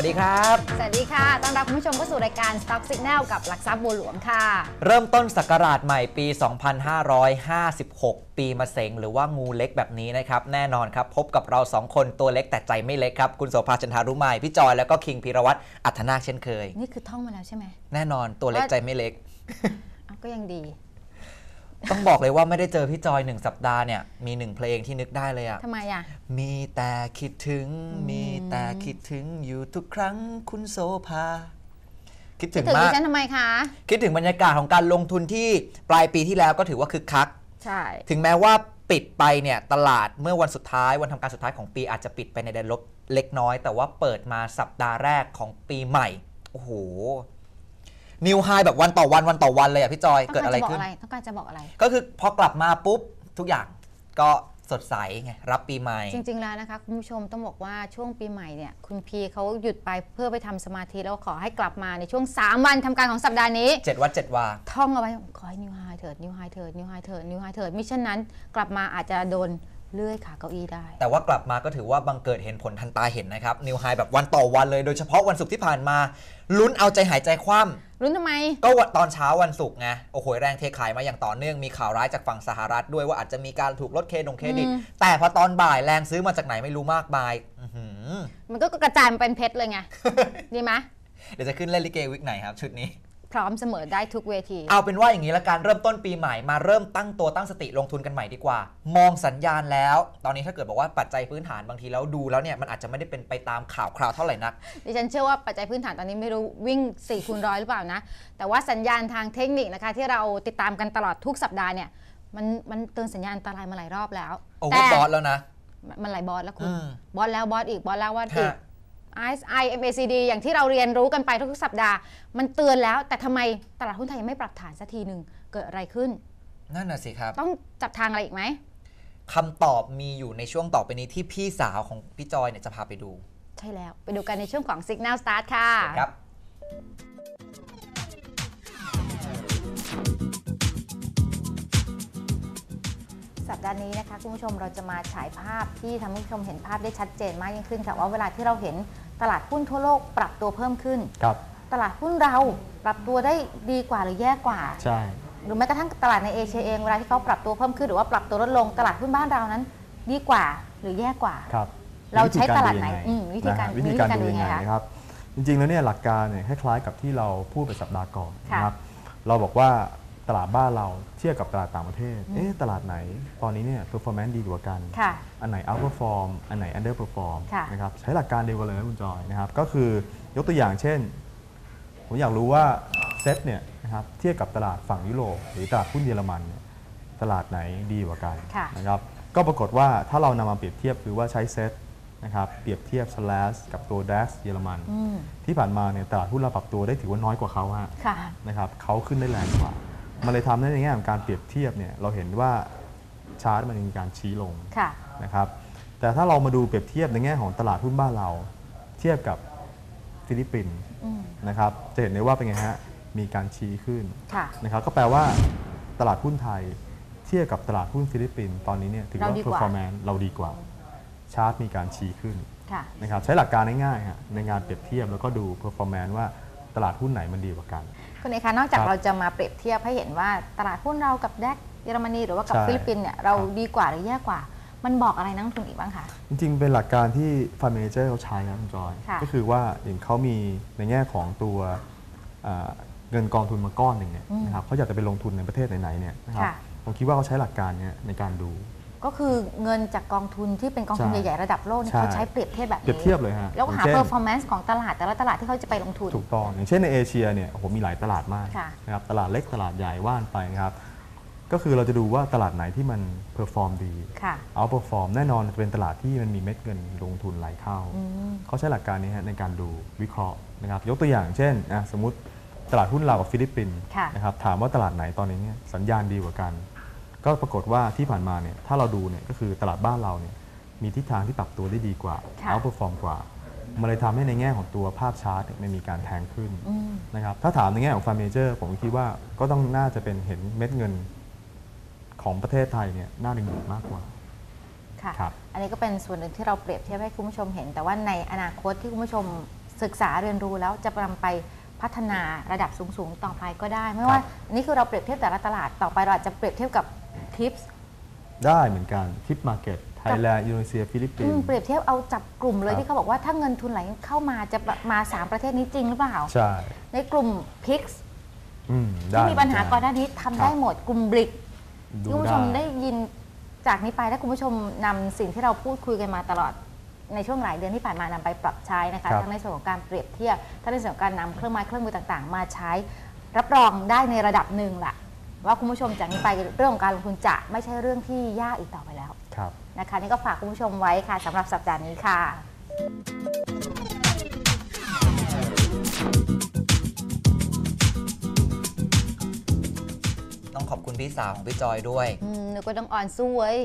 สวัสดีครับ สวัสดีค่ะ ต้อนรับคุณผู้ชมเข้าสู่รายการ Stock Signal กับหลักทรัพย์บัวหลวงค่ะ เริ่มต้นศักราชใหม่ปี 2556 ปีมะเสงหรือว่างูเล็กแบบนี้นะครับ แน่นอนครับ พบกับเรา 2 คนตัวเล็กแต่ใจไม่เล็กครับ คุณโสภาจันทารุไมยพี่จอยแล้วก็คิงพีรวัตรอัธนาคเช่นเคย นี่คือท่องมาแล้วใช่ไหม แน่นอนตัวเล็กใจไม่เล็กอ้าวก็ยังดี ต้องบอกเลยว่าไม่ได้เจอพี่จอยหนึ่งสัปดาห์เนี่ยมีหนึ่งเพลงที่นึกได้เลยอะทำไมอะ มีแต่คิดถึง มีแต่คิดถึงอยู่ทุกครั้งคุณโสภาคิดถึงถึงมาดิกฉันทำไมคะ คิดถึงบรรยากาศของการลงทุนที่ปลายปีที่แล้วก็ถือว่าคึกคัก ใช่ ถึงแม้ว่าปิดไปเนี่ยตลาดเมื่อวันสุดท้ายวันทำการสุดท้ายของปีอาจจะปิดไปในแดนลบเล็กน้อย แต่ว่าเปิดมาสัปดาห์แรกของปีใหม่ โอ้โห นิวไฮแบบวันต่อวันวันต่อวันเลยอะพี่จอยต้องเกิดการอะไรจะบอกขึ้นอะไรต้องการจะบอกอะไร ก็คือพอกลับมาปุ๊บทุกอย่างก็สดใสไงรับปีใหม่ จริง ๆ แล้วนะคะ คุณผู้ชมต้องบอกว่าช่วงปีใหม่เนี่ยคุณพีเขาหยุดไปเพื่อไปทำสมาธิแล้วขอให้กลับมาในช่วง 3 วันทำการของสัปดาห์นี้เจ็ดวัดเจ็ดวาท่องเอาไว้ขอให้นิวไฮเถิดนิวไฮเถิดนิวไฮเถิดนิวไฮเถิดมิฉะนั้นกลับมาอาจจะโดน เลื่อยขาเก้าอี้ได้ แต่ว่ากลับมาก็ถือว่าบังเกิดเห็นผลทันตาเห็นนะครับ นิวไฮแบบวันต่อวันเลยโดยเฉพาะวันศุกร์ที่ผ่านมาลุ้นเอาใจหายใจคว่ำรุ้นทำไม ก็วันตอนเช้าวันศุกร์ไงโอ้โหแรงเทขายมาอย่างต่อเนื่องมีข่าวร้ายจากฝั่งสหรัฐด้วยว่าอาจจะมีการถูกลดเครดงเครดิต อืม แต่พอตอนบ่ายแรงซื้อมาจากไหนไม่รู้มากมายอื้อหือ มันก็กระจายมาเป็นเพชรเลยไง ดีไหมเดี๋ยวจะขึ้นเล่นลิเกวิกไหนครับชุดนี้ พร้อมเสมอได้ทุกเวที เอาเป็นว่าอย่างนี้ละการเริ่มต้นปีใหม่มาเริ่มตั้งตัวตั้งสติลงทุนกันใหม่ดีกว่า มองสัญญาณแล้ว ตอนนี้ถ้าเกิดบอกว่าปัจจัยพื้นฐานบางทีแล้วดูแล้วเนี่ยมันอาจจะไม่ได้เป็นไปตามข่าวคราวเท่าไหร่นักดิฉันเชื่อว่าปัจจัยพื้นฐานตอนนี้ไม่รู้วิ่ง4คูณร้อยหรือเปล่านะ แต่ว่าสัญญาณทางเทคนิคนะคะที่เราติดตามกันตลอดทุกสัปดาห์เนี่ยมันมันเตือนสัญญาณอันตรายมาหลายรอบแล้วโอเวอแต่ร์บอสแล้วนะมันหลายบอสแล้วคุณอืมบอสแล้วบอสอีกบอสแล้วบอสอีกฮะ RSI MACD อย่างที่เราเรียนรู้กันไปทุกๆสัปดาห์ มันเตือนแล้ว แต่ทำไมตลาดหุ้นไทยยังไม่ปรับฐานสักทีหนึ่งเกิดอะไรขึ้น นั่นน่ะสิครับ ต้องจับทางอะไรอีกไหมคำตอบมีอยู่ในช่วงต่อไปนี้ที่พี่สาวของพี่จอยเนี่ยจะพาไปดู ใช่แล้วไปดูกันในช่วงของ Signal Start ค่ะครับสัปดาห์นี้นะคะคุณผู้ชมเราจะมาฉายภาพที่ทำให้คุณผู้ชมเห็นภาพได้ชัดเจนมากยิ่งขึ้นค่ะว่าเวลาที่เราเห็น ตลาดหุ้นทั่วโลกปรับตัวเพิ่มขึ้น ครับ ตลาดหุ้นเราปรับตัวได้ดีกว่าหรือแย่กว่า ใช่ หรือแม้กระทั่งตลาดในเอเชียเองเวลาที่เขาปรับตัวเพิ่มขึ้นหรือว่าปรับตัวลดลงตลาดหุ้นบ้านเรานั้น ดีกว่าหรือแย่กว่า ครับเราใช้ตลาดไหนวิธีกรอืมวิธีการดูยังไงนะฮะวิธีการวิธีการดูยังไงดูยังไงคะนะครับ จริงๆแล้วเนี่ยหลักการเนี่ยคล้ายๆกับที่เราพูดไปสัปดาห์ก่อนค่ะนะครับ เราบอกว่า ตลาดบ้านเราเทียบกับตลาดต่างประเทศ เอ๊ะตลาดไหน ตอนนี้เนี่ย performance ดีกว่ากัน ค่ะ อันไหน outperform อันไหน underperform ค่ะ นะครับ ใช้หลักการเดียวกันเลยนะคุณจอยนะครับ ก็คือยกตัวอย่างเช่น ผมอยากรู้ว่าเซ็ตเนี่ยนะครับ เทียบกับตลาดฝั่งยุโรปหรือตลาดหุ้นเยอรมันเนี่ยตลาดไหนดีกว่ากันค่ะ นะครับ ก็ปรากฏว่าถ้าเรานำมาเปรียบเทียบคือว่าใช้เซ็ตนะครับ เปรียบเทียบ slash กับตัว DAX เยอรมัน อืมที่ผ่านมาเนี่ยตลาดหุ้นเราปรับตัวได้ถือว่าน้อยกว่าเขาฮะ ค่ะ นะครับเขาขึ้นได้แรงกว่า มันเลยทำให้ในแง่ของการเปรียบเทียบเนี่ยเราเห็นว่าชาร์ตมันมีการชี้ลงค่ะนะครับแต่ถ้าเรามาดูเปรียบเทียบในแง่ของตลาดหุ้นบ้านเรา เทียบกับฟิลิปปินส์อืมนะครับจะเห็นได้ว่าเป็นไงฮะมีการชี้ขึ้นค่ะนะครับก็แปลว่าตลาดหุ้นไทยเทียบกับตลาดหุ้นฟิลิปปินส์ตอนนี้เนี่ยถือว่าเราดีกว่า performance เราดีกว่าชาร์ตมีการชี้ขึ้นค่ะนะครับใช้หลักการง่ายๆฮะในงานเปรียบเทียบแล้วก็ดู performance ว่าตลาดหุ้นไหนมันดีกว่ากัน คุณเอกคะนอกจากครับเราจะมาเปรียบเทียบให้เห็นว่าตลาดหุ้นเรากับแดกเยอรมนีหรือว่ากับใช่ ฟิลิปปินส์เนี่ยเราครับดีกว่าหรือแย่กว่า มันบอกอะไรนักลงทุนอีกบ้างคะ จริงๆ เป็นหลักการที่ Fund Manager เขาใช้นะคุณจอย ค่ะก็คือว่าอย่างเขามีในแง่ของตัวอ่าเงินกองทุนมาก้อนหนึ่งเนี่ยนะครับเขาอยากจะไปลงทุนในประเทศไหนๆเนี่ยนะครับค่ะ ผมคิดว่าเขาใช้หลักการเนี้ในการดู ก็คือเงินจากกองทุนที่เป็นกองทุนใช่ใหญ่ ๆ ระดับโลกเนี่ยใช่เขาใช้เปรียบเทียบแบบนี้เปรียบเทียบเลยฮะแล้วก็หา อย่างเช่น performance ของตลาดแต่ละตลาดที่เขาจะไปลงทุน ถูกต้องอย่างเช่นในเอเชียเนี่ยโอ้โหมีหลายตลาดมากค่ะ นะครับตลาดเล็กตลาดใหญ่ว่านไปนะครับ ก็คือเราจะดูว่าตลาดไหนที่มันเพอร์ฟอร์มดีค่ะ เอาเปอร์ฟอร์มแน่นอนจะเป็นตลาดที่มันมีเม็ดเงินลงทุนไหลเข้าอืมเขาใช้หลักการนี้ฮะในการดูวิเคราะห์นะครับ ยกตัวอย่างเช่นอะสมมติตลาดหุ้นเรากับฟิลิปปินส์ค่ะ นะครับถามว่าตลาดไหนตอนนี้เนี่ยสัญญาณดีกว่ากัน ก็ปรากฏว่าที่ผ่านมาเนี่ยถ้าเราดูเนี่ยก็คือตลาดบ้านเราเนี่ยมีทิศทางที่ปรับตัวได้ดีกว่าค่ะเอาเปอร์ฟอร์มกว่ามันเลยทำให้ในแง่ของตัวภาพชาร์ตเนี่ยมันมีการแทงขึ้นอืมนะครับถ้าถามในแง่ของฟาร์มเมเจอร์ผมคิดว่าก็ต้องน่าจะเป็นเห็นเม็ดเงินของประเทศไทยเนี่ยน่าดึงดูดมากกว่าค่ะครับอันนี้ก็เป็นส่วนหนึ่งที่เราเปรียบเทียบให้คุณผู้ชมเห็น แต่ว่าในอนาคตที่คุณผู้ชมศึกษาเรียนรู้แล้วจะนำไปพัฒนาระดับสูงๆ ต่อไปก็ได้ ไม่ว่าอันนี่คือเราเปรียบเทียบแต่ละตลาดต่อไปเราอาจจะเปรียบเทียบกับ ทิปส์ได้เหมือนกันทิปมาร์เก็ตไทยแลนด์อินโดนีเซียฟิลิปปินส์เปรียบเทียบเอาจับกลุ่มเลยครับที่เขาบอกว่าถ้าเงินทุนไหลเข้ามาจะมาสามประเทศนี้จริงหรือเปล่า ใช่ ในกลุ่มพิกอืมได้ที่มีปัญหาเหก่อนนหน้านี้ทำครับได้หมดกลุ่มบริกดูที่คุณผู้ชมได้ได้ยินจากนี้ไปถ้าคุณผู้ชมนำสิ่งที่เราพูดคุยกันมาตลอดในช่วงหลายเดือนที่ผ่านมานำไปปรับใช้นะคะครับทั้งในส่วนของการเปรียบเทียบทั้งในส่วนของการนำเครื่องไม้เครื่องมือต่าง ๆ มาใช้ รับรองได้ในระดับหนึ่งล่ะ ว่าคุณผู้ชมจากนี้ไปเรื่องของการลงทุนจะไม่ใช่เรื่องที่ยากอีกต่อไปแล้วครับ นะคะ นี่ก็ฝากคุณผู้ชมไว้ค่ะสำหรับสัปดาห์นี้ค่ะ ต้องขอบคุณพี่สาวของพี่จอยด้วย อืมหนูก็ต้องอ่อนสู้เว้ย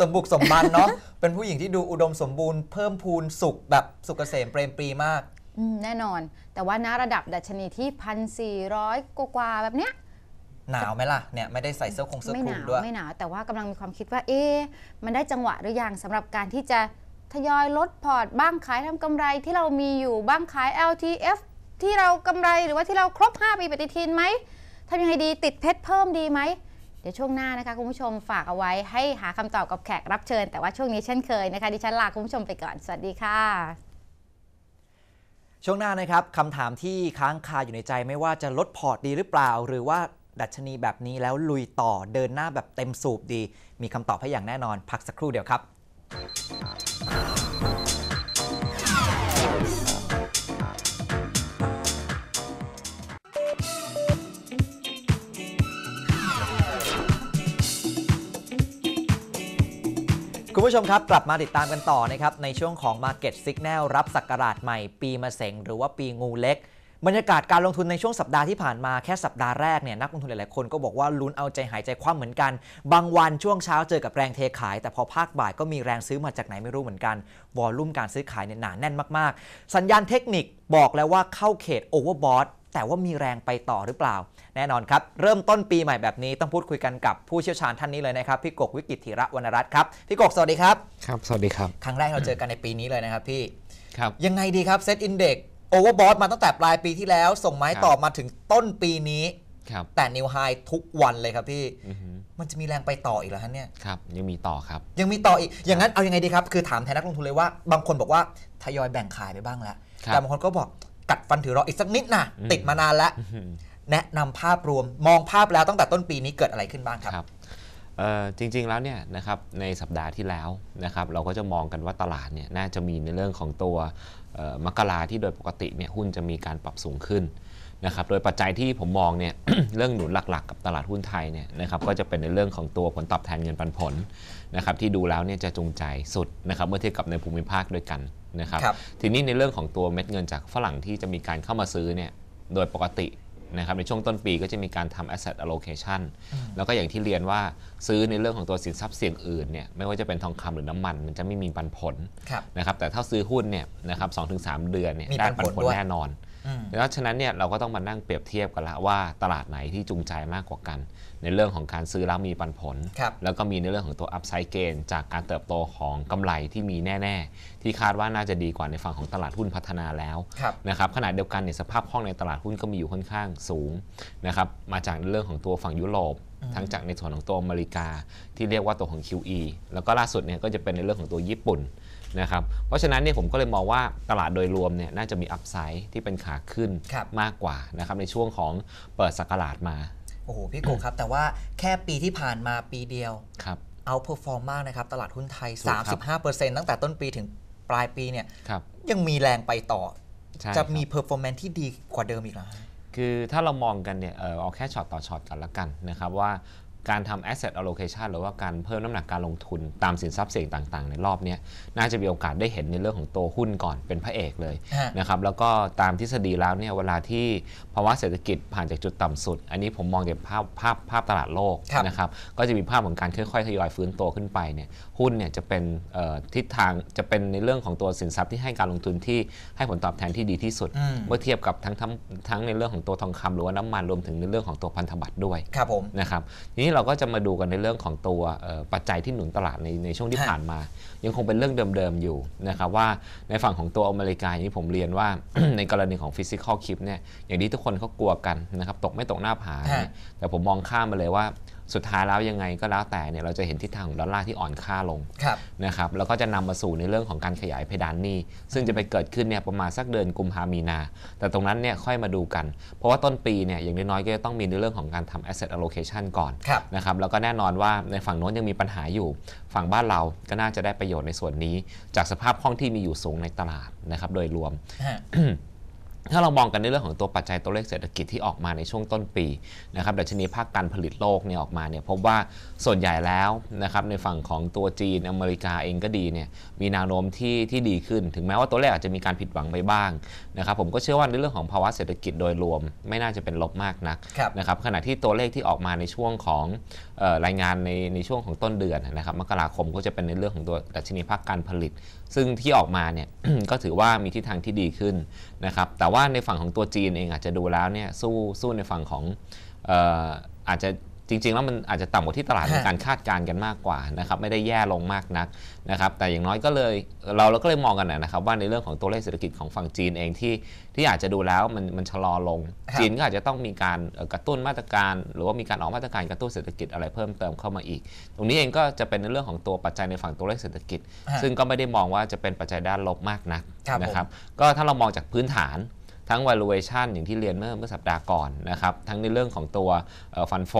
สมบุกสมบันเนาะ เป็นผู้หญิงที่ดูอุดมสมบูรณ์เพิ่มพูนสุขแบบสุขเกษมเปรมปรีมาก อืมแน่นอน แต่ว่าณระดับดัชนีที่พันสี่ร้อยกว่าๆแบบเนี้ย หนาวไหมล่ะเนี่ยไม่ได้ใส่เสื้อคงเสื้อไม่คหลุนามวด้วยไม่หนาวแต่ว่ากำลังมีความคิดว่าเอ๊ะมันได้จังหวะหรือยังสำหรับการที่จะทยอยลดพอร์ตบ้างขายทำกำไรที่เรามีอยู่บ้างขาย LTF ที่เรากำไรหรือว่าที่เราครบ 5 ปีปฏิทินไหมทำยังไงดีติดเพชรเพิ่มดีไหม เดี๋ยวช่วงหน้านะคะคุณผู้ชมฝากเอาไว้ให้หาคำตอบกับแขกรับเชิญ แต่ว่าช่วงนี้เช่นเคยนะคะ ดิฉันลาคุณผู้ชมไปก่อน สวัสดีค่ะ ช่วงหน้านะครับคำถามที่ค้างคาอยู่ในใจไม่ว่าจะลดพอร์ตดีหรือเปล่า หรือว่า ดัชนีแบบนี้แล้วลุยต่อเดินหน้าแบบเต็มสูบดี มีคำตอบให้อย่างแน่นอน พักสักครู่เดียวครับ คุณผู้ชมครับ กลับมาติดตามกันต่อนะครับ ในช่วงของ Market Signal รับสักราชใหม่ ปีมะเสงหรือว่าปีงูเล็ก บรรยากาศการลงทุนในช่วงสัปดาห์ที่ผ่านมาแค่สัปดาห์แรกเนี่ยนักลงทุนหลายๆคนก็บอกว่าลุ้นเอาใจหายใจคว่ำเหมือนกัน บางวันช่วงเช้าเจอกับแรงเทขาย แต่พอภาคบ่ายก็มีแรงซื้อมาจากไหนไม่รู้เหมือนกัน วอลลุ่มการซื้อขายเนี่ยหนาแน่นมากๆ สัญญาณเทคนิคบอกแล้วว่าเข้าเขตโอเวอร์บอทแต่ว่ามีแรงไปต่อหรือเปล่า แน่นอนครับ เริ่มต้นปีใหม่แบบนี้ต้องพูดคุยกันกับผู้เชี่ยวชาญท่านนี้เลยนะครับ พี่กกวิกิตธีระวรรณรัตน์ครับ พี่กกสวัสดีครับ ครับ สวัสดีครับ ครั้งแรกเราเจอกันในปีนี้เลยนะครับพี่ ครับ ยังไงดีครับเซตอินเด็ก โอเวอร์บอทมาตั้งแต่ปลายปีที่แล้ว ส่งไม้ครับต่อมาถึงต้นปีนี้ ครับ แต่นิวไฮทุกวันเลยครับพี่ อือฮึมันจะมีแรงไปต่ออีกเหรอฮะเนี่ย ครับ ยังมีต่อครับ ยังมีต่ออีก อย่างนั้นเอายังไงดีครับ คือถามแทนนักลงทุนเลยว่า บางคนบอกว่าทยอยแบ่งขายไปบ้างแล้ว ครับแต่บางคนก็บอกกัดฟันถือรออีกสักนิดนะอืม ติดมานานแล้ว อือฮึแนะนำภาพรวม มองภาพแล้วตั้งแต่ต้นปีนี้เกิดอะไรขึ้นบ้างครับ ครับเอ่อ จริงๆแล้วเนี่ยนะครับในสัปดาห์ที่แล้วนะครับเราก็จะมองกันว่าตลาดเนี่ยน่าจะมีในเรื่องของตัวเอ่อมกราที่โดยปกติเนี่ยหุ้นจะมีการปรับสูงขึ้นนะครับโดยปัจจัยที่ผมมองเนี่ยเรื่องหนุนหลักๆ กับตลาดหุ้นไทยเนี่ยนะครับก็จะเป็นในเรื่องของตัวผลตอบแทนเงินปันผลนะครับที่ดูแล้วเนี่ยจะจูงใจสุดนะครับเมื่อเทียบกับในภูมิภาคด้วยกันนะครับครับทีนี้ในเรื่องของตัวเม็ดเงินจากฝรั่งที่จะมีการเข้ามาซื้อเนี่ยโดยปกติ นะครับในช่วงต้นปีก็จะมีการทำ asset allocation แล้วก็อย่างที่เรียนว่าซื้อในเรื่องของตัวสินทรัพย์เสี่ยงอื่นเนี่ยไม่ว่าจะเป็นทองคำหรือน้ำมัน มันจะไม่มีปันผลครับนะครับแต่ถ้าซื้อหุ้นเนี่ยนะครับสองถึงสามเดือนเนี่ยมีได้ปัปันนผผลลด้วยแน่นอนอืมดังนั้นฉะนั้นเนี่ยเราก็ต้องมานั่งเปรียบเทียบกันละว่าตลาดไหนที่จูงใจมากกว่ากัน ในเรื่องของการซื้อแล้วมีปันผลครับแล้วก็มีในเรื่องของตัว upside gain จากการเติบโตของกำไรที่มีแน่ๆ ที่คาดว่าน่าจะดีกว่าในฝั่งของตลาดหุ้นพัฒนาแล้วครับนะครับขณะเดียวกันเนี่ยสภาพคล่องในตลาดหุ้นก็มีอยู่ค่อนข้างสูงนะครับมาจากในเรื่องของตัวฝั่งยุโรปทั้งจากในส่วนของตัวอเมริกาที่เรียกว่าตัวของ QE แล้วก็ล่าสุดเนี่ยก็จะเป็นในเรื่องของตัวญี่ปุ่นนะครับเพราะฉะนั้นเนี่ยผมก็เลยมองว่าตลาดโดยรวมเนี่ยน่าจะมีอัพไซด์ที่เป็นขาขึ้นครับมากกว่านะครับในช่วงของเปิดสักราชมาโอ้โห พี่โกครับ แต่ว่าแค่ปีที่ผ่านมาปีเดียวครับเอาเพอร์ฟอร์มมากนะครับ ตลาดหุ้นไทยถูกครับ35%ตั้งแต่ต้นปีถึงปลายปีเนี่ยครับยังมีแรงไปต่อใช่จะครับมีเพอร์ฟอร์แมนที่ดีกว่าเดิมอีกเหรอฮะคือถ้าเรามองกันเนี่ยเออเอาแค่ช็อตต่อช็อตกันละกันนะครับว่า การทำ asset allocation หรือว่าการเพิ่มน้ำหนักการลงทุนตามสินทรัพย์เสี่ยงต่างๆ ในรอบเนี้ยน่าจะมีโอกาสได้เห็นในเรื่องของตัวหุ้นก่อนเป็นพระเอกเลยฮะนะครับแล้วก็ตามทฤษฎีแล้วเนี่ยเวลาที่ภาวะเศรษฐกิจผ่านจากจุดต่ำสุด อันนี้ผมมองจากภาพภาพภาพตลาดโลกครับนะครับก็จะมีภาพของการค่อยๆทยอยฟื้นตัวขึ้นไปเนี่ยหุ้นเนี่ยจะเป็นเอ่อทิศทางจะเป็นในเรื่องของตัวสินทรัพย์ที่ให้การลงทุนที่ให้ผลตอบแทนที่ดีที่สุดอืมเมื่อเทียบกับทั้งทั้งทั้งในเรื่องของตัวทองคำหรือว่าน้ำมันรวมถึงในเรื่องของตัวพันธบัตรด้วยครับผมนะครับทีนี้นี้เราก็จะมาดูกันในเรื่องของตัวเอ่อปัจจัยที่หนุนตลาดในในช่วงที่ฮะผ่านมา ยังคงเป็นเรื่องเดิมๆอยู่นะครับว่าในฝั่งของตัวอเมริกาอย่างที่ผมเรียนว่าในกรณีของฟิสิกอลคลิปเนี่ยอย่างที่ทุกคนเขากลัวกันนะครับตกไม่ตกหน้าผาเนี่ยแต่ผมมองข้ามมาเลยว่า สุดท้ายแล้วยังไงก็แล้วแต่เนี่ยเราจะเห็นทิศทางของดอลลาร์ที่อ่อนค่าลงครับ นะครับแล้วก็จะนำมาสู่ในเรื่องของการขยายเพดานหนี้ ซึ่งจะไปเกิดขึ้นเนี่ยประมาณสักเดือนกุมภามีนา แต่ตรงนั้นเนี่ยค่อยมาดูกัน เพราะว่าต้นปีเนี่ยอย่างน้อยๆก็จะต้องมีในเรื่องของการทำ asset allocation ก่อนครับ นะครับแล้วก็แน่นอนว่าในฝั่งโน้นยังมีปัญหาอยู่ ฝั่งบ้านเราก็น่าจะได้ประโยชน์ในส่วนนี้ จากสภาพคล่องที่มีอยู่สูงในตลาดนะครับโดยรวม ฮะ ถ้าเรามองกันในเรื่องของตัวปัจจัยตัวเลขเศรษฐกิจที่ออกมาในช่วงต้นปีนะครับดัชนีภาคการผลิตโลกเนี่ยออกมาเนี่ยพบว่าส่วนใหญ่แล้วนะครับในฝั่งของตัวจีนอเมริกาเองก็ดีเนี่ยมีแนวโน้มที่ที่ดีขึ้น ถึงแม้ว่าตัวเลขอาจจะมีการผิดหวังไปบ้างนะครับผมก็เชื่อว่าในเรื่องของภาวะเศรษฐกิจโดยรวม ไม่น่าจะเป็นลบมากนักครับนะครับขณะที่ตัวเลขที่ออกมาในช่วงของเออรายงานในในช่วงของต้นเดือนนะครับมกราคมก็จะเป็นในเรื่องของตัวดัชนีภาคการผลิต ซึ่งที่ออกมาเนี่ย ก็ถือว่ามีทิศทางที่ดีขึ้นนะครับ แต่ว่าในฝั่งของตัวจีนเองอาจจะดูแล้วเนี่ยสู้สู้ในฝั่งของอออาจจะ จริง ๆ แล้วมันอาจจะต่ำกว่าที่ตลาดฮะมีการคาดการณ์กันมากกว่านะครับไม่ได้แย่ลงมากนักนะครับแต่อย่างน้อยก็เลยเราเราก็เลยมองกันนะครับว่าในเรื่องของตัวเลขเศรษฐกิจของฝั่งจีนเองที่ที่อาจจะดูแล้วมันมันชะลอลงครับจีนก็อาจจะต้องมีการเอ่อกระตุ้นมาตรการ หรือว่ามีการออกมาตรการกระตุ้นเศรษฐกิจอะไรเพิ่มเติมเข้ามาอีก ตรงนี้เองก็จะเป็นในเรื่องของตัวปัจจัยในฝั่งตัวเลขเศรษฐกิจฮะซึ่งก็ไม่ได้มองว่าจะเป็นปัจจัยด้านลบมากนักครับนะครับก็ถ้าเรามองจากพื้นฐาน ทั้ง valuation อย่างที่เรียนเมื่อเมื่อสัปดาห์ก่อนนะครับทั้งในเรื่องของตัวฟันโฟ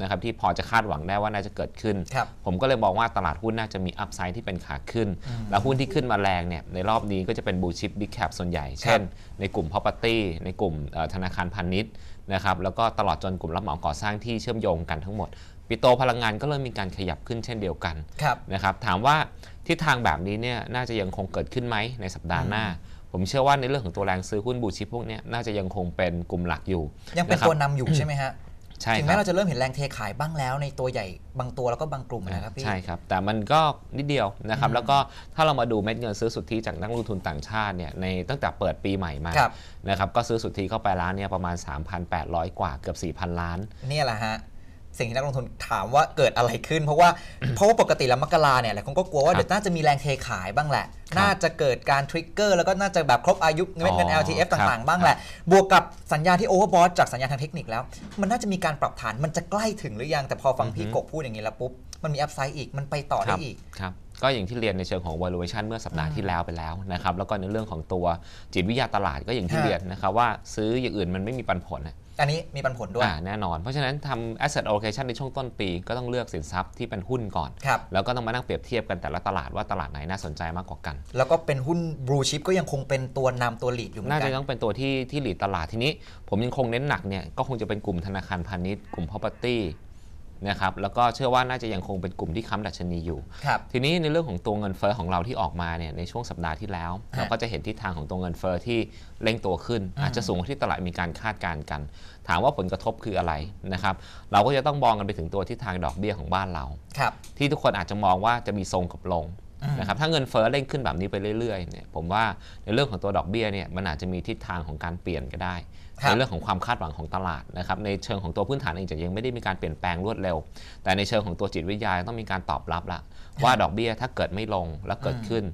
นะครับที่พอจะคาดหวังได้ว่าน่าจะเกิดขึ้นครับผมก็เลยมองว่าตลาดหุ้นน่าจะมีอัพไซด์ที่เป็นขาขึ้น แล้วหุ้นที่ขึ้นมาแรงเนี่ยในรอบนี้ก็จะเป็นบูชิปบิ๊กแคปส่วนใหญ่ เช่น ในกลุ่ม property ในกลุ่มเอ่อธนาคารพาณิชย์นะครับแล้วก็ตลอดจนกลุ่มรับเหมาก่อสร้างที่เชื่อมโยงกันทั้งหมดปิโตรพลังงานก็เริ่มมีการขยับขึ้นเช่นเดียวกันครับนะครับถามว่าทิศทางแบบนี้เนี่ยน่าจะยังคงเกิดขึ้นไหมในสัปดาห์หน้า ผมเชื่อว่าในเรื่องของตัวแรงซื้อหุ้นบูชิปพวกเนี้ยน่าจะยังคงเป็นกลุ่มหลักอยู่ ยังเป็นนะครับตัวนำอยู่ใช่ไหมฮะใช่ถึงคแม้รับเราจะเริ่มเห็นแรงเทขายบ้างแล้ว ในตัวใหญ่บางตัวแล้วก็บางกลุ่มนะครับพี่ใช่ครับ แต่มันก็นิดเดียวนะครับ แล้วก็ถ้าเรามาดูเม็ดเงินซื้อสุทธิจากนักลงทุนต่างชาติเนี่ยในตั้งแต่เปิดปีใหม่มาครับนะครับก็ซื้อสุทธิเข้าไปล้านเนี่ยประมาณ 3,800 กว่าเกือบ 4,000 ล้าน เนี่ยแหละฮะ สิ่งที่นักลงทุนถามว่าเกิดอะไรขึ้น เพราะว่าเพราะว่าปกติแล้วมกราเนี่ยหลายคนก็กลัวว่าครับเดี๋ยวน่าจะมีแรงเทขายบ้างแหละครับน่าจะเกิดการทริกเกอร์แล้วก็น่าจะแบบครบอายุเงินเงินอ๋อ LTF ครับต่างๆ บ้างแหละ บวกกับสัญญาณที่โอเวอร์บอทจากสัญญาณทางเทคนิคแล้ว มันน่าจะมีการปรับฐานมันจะใกล้ถึงหรือยัง แต่พอฟังพี่กบพูดอย่างนี้แล้วปุ๊บมันมีอัพไซด์อีกมันไปต่อคได้รับอีกครับก็อย่างที่เรียนในเชิงของ valuation เมื่อสัปดาห์ที่แล้วไปแล้วนะครับแล้วก็ในเรื่องของตัวจิตวิทยาตลาดก็อย่างที่ฮะเรียนนะครับว่าซื้ออย่างอื่นมันไม่มีปันผลนะ อันนี้มีปันผลด้วย อ่าแน่นอน เพราะฉะนั้นทำ asset allocation ในช่วงต้นปี ก็ต้องเลือกสินทรัพย์ที่เป็นหุ้นก่อน ครับ แล้วก็ต้องมานั่งเปรียบเทียบกันแต่ละตลาดว่าตลาดไหนน่าสนใจมากกว่ากัน แล้วก็เป็นหุ้นบลูชิปก็ยังคงเป็นตัวนำตัวหลีดอยู่เหมือนน่ากัจะน ต้องเป็นตัวที่ที่หลีดตลาดทีนี้ ผมยังคงเน้นหนักเนี่ยก็คงจะเป็นกลุ่มธนาคารพาณิชย์กลุ่ม property นะครับแล้วก็เชื่อว่าน่าจะยังคงเป็นกลุ่มที่ค้ำดัชนีอยู่ ครับ ทีนี้ในเรื่องของตัวเงินเฟ้อของเราที่ออกมาเนี่ยในช่วงสัปดาห์ที่แล้ว ฮะเราก็จะเห็นทิศทางของตัวเงินเฟ้อที่เร่งตัวขึ้น อืม อาจจะสูงกว่าที่ตลาดมีการคาดการณ์กัน ถามว่าผลกระทบคืออะไรนะครับเราก็จะต้องมองกันไปถึงตัวทิศทางดอกเบี้ยของบ้านเรา ครับที่ทุกคนอาจจะมองว่าจะมีทรงกับลงอืม นะครับถ้าเงินเฟ้อเร่งขึ้นแบบนี้ไปเรื่อยๆเนี่ยผมว่าในเรื่องของตัวดอกเบี้ยเนี่ยมันอาจจะมีทิศทางของการเปลี่ยนก็ได้ครับ ในเรื่องของความคาดหวังของตลาดนะครับในเชิงของตัวพื้นฐานเองจะยังไม่ได้มีการเปลี่ยนแปลงรวดเร็ว แต่ในเชิงของตัวจิตวิทยาต้องมีการตอบรับละว่าดอกเบี้ยถ้าเกิดไม่ลงแล้วเกิดขึ้น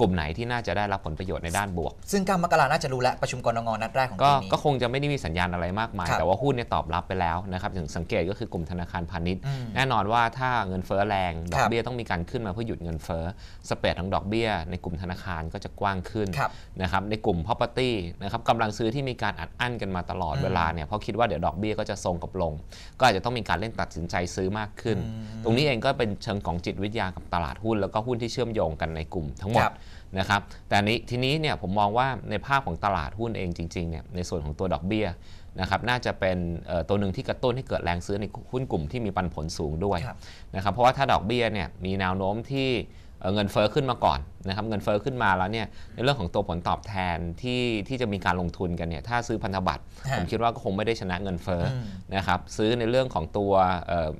กลุ่มไหนที่น่าจะได้รับผลประโยชน์ในด้านบวก ซึ่ง9มกราน่าจะรู้แล้วประชุมกรงนัดแรกของก็ปีนี้ ก็คงจะไม่ได้มีสัญญาณอะไรมากมายครับแต่ว่าหุ้นเนี่ยตอบรับไปแล้วนะครับถึงสังเกตก็คือกลุ่มธนาคารพาณิชย์อืมแน่นอนว่าถ้าเงินเฟ้อแรง ดอครักบเบี้ยต้องมีการขึ้นมาเพื่อหยุดเงินเฟ้อสเปรดของดอกเบี้ย ในกลุ่มธนาคารก็จะกว้างขึ้นครับนะครับในกลุ่ม property นะครับกำลังซื้อที่มีการอัดอั้นกันมาตลอดอืมเวลาเนี่ยเพราะคิดว่าเดี๋ยวดอกเบี้ยก็จะทรงกับลง ก็อาจจะต้องมีการเล่นตัดสินใจซื้อมากขึ้นอืมตรงนี้เองก็เป็นเชิงของจิตวิทยากับตลาดหุ้น แล้วก็หุ้นที่เชื่อมโยงกันในกลุ่มทั้งหมดครับ นะครับแต่นี้ทีนี้เนี่ยผมมองว่าในภาพของตลาดหุ้นเองจริงๆเนี่ยในส่วนของตัวดอกเบี้ยนะครับน่าจะเป็นเอ่อตัวหนึ่งที่กระตุ้นให้เกิดแรงซื้อในหุ้นกลุ่มที่มีปันผลสูงด้วยครับนะครับเพราะว่าถ้าดอกเบี้ยเนี่ยมีแนวโน้มที่เอ่อเงินเฟ้อขึ้นมาก่อนนะครับเงินเฟ้อขึ้นมาแล้วเนี่ยในเรื่องของตัวผลตอบแทนที่ที่จะมีการลงทุนกันเนี่ยถ้าซื้อพันธบัตรฮะผมคิดว่าก็คงไม่ได้ชนะเงินเฟ้ออมนะครับซื้อในเรื่องของตัวเอ่อ